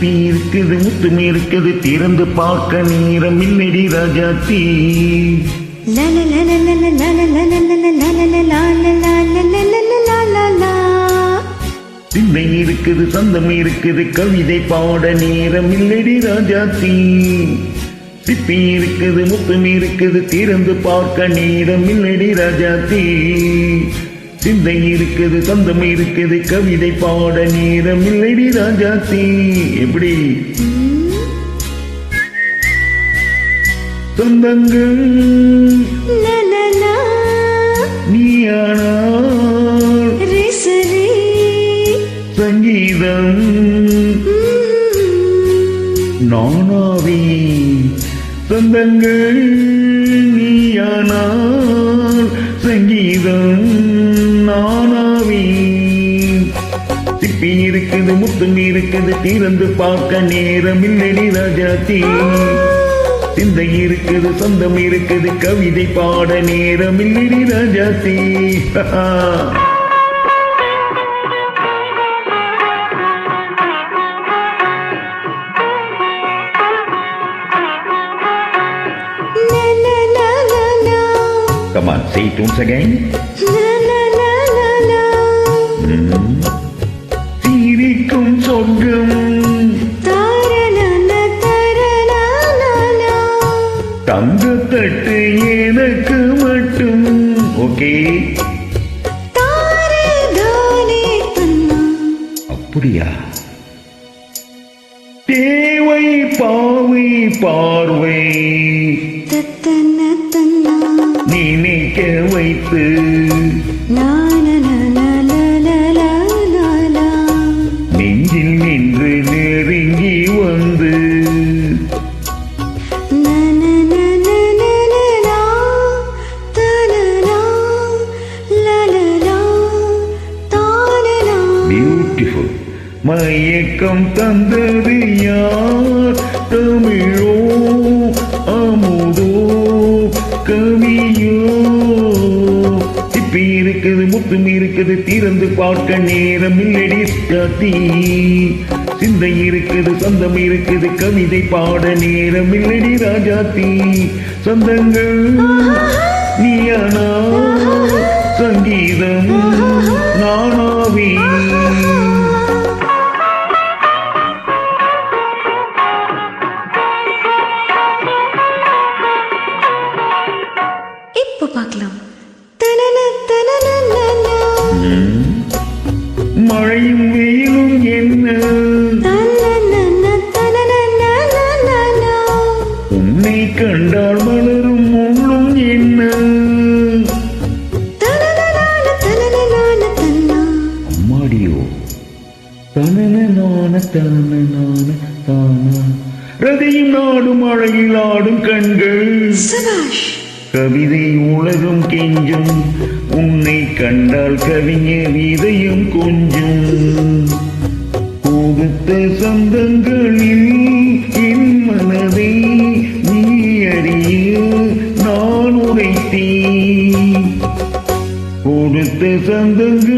சிப்பி இருக்குது முத்துமி இருக்குது திறந்து பார்க்க நேரம் இல்லடி ராஜாத்தி திண்ணை இருக்குது சந்தம் இருக்குது கவிதை பாட நேரம் இல்லடி தீ சிப்பி இருக்குது முத்துமி இருக்குது திறந்து பார்க்க நேரம் இல்லடி தீ சிந்தை இருக்குது சந்தம் இருக்குது கவிதை பாட நேரம் இல்லடி ராஜாத்தி. எப்படி? சொந்தங்கள். நீயானால் re. சங்கீதம். நானாவே. சொந்தங்கள் நீயானால் இருக்குது முத்தும் இருக்குது திறந்து பார்க்க நேரம் இல்லடி ராஜாத்தி சிந்தை இருக்குது சொந்தம் இருக்குது கவிதை பாட நேரம் இல்லடி Rajathi. Come on, say it once again. La la la la la. சிரிக்கும் தூங்கும். தங்கத்தட்டு எனக்கு மட்டும் ஓகே? அப்படியா? தேவை பாவை பார்வை. நினைக்க வைத்து. நான் நெஞ்சில் நின்று நெருங்கி வந்து. பியூட்டிஃபுல் மயக்கம் தந்தது யார்? தமிழ் இருக்குது முத்தும் இருக்குது திறந்து பார்க்க நேரம் இல்லடி காத்தி சிந்தை இருக்குது சொந்தம் இருக்குது கவிதை பாட நேரம் இல்லடி ராஜாத்தி. சொந்தங்கள் நீயானா? சங்கீதம் நானாவே. உன்னை கண்டால் மலரும் முள்ளும் என்ன. அம்மாடியோ தனனான தனனான தானா? ரதியும் நாடும் அழகில் ஆடும் கண்கள். கவிதை உலகம் கெஞ்சும். உன்னை கண்டால் கவிஞர் இதயம் கொஞ்சம். கொடுத்த சொந்தங்களில் Gizemden bir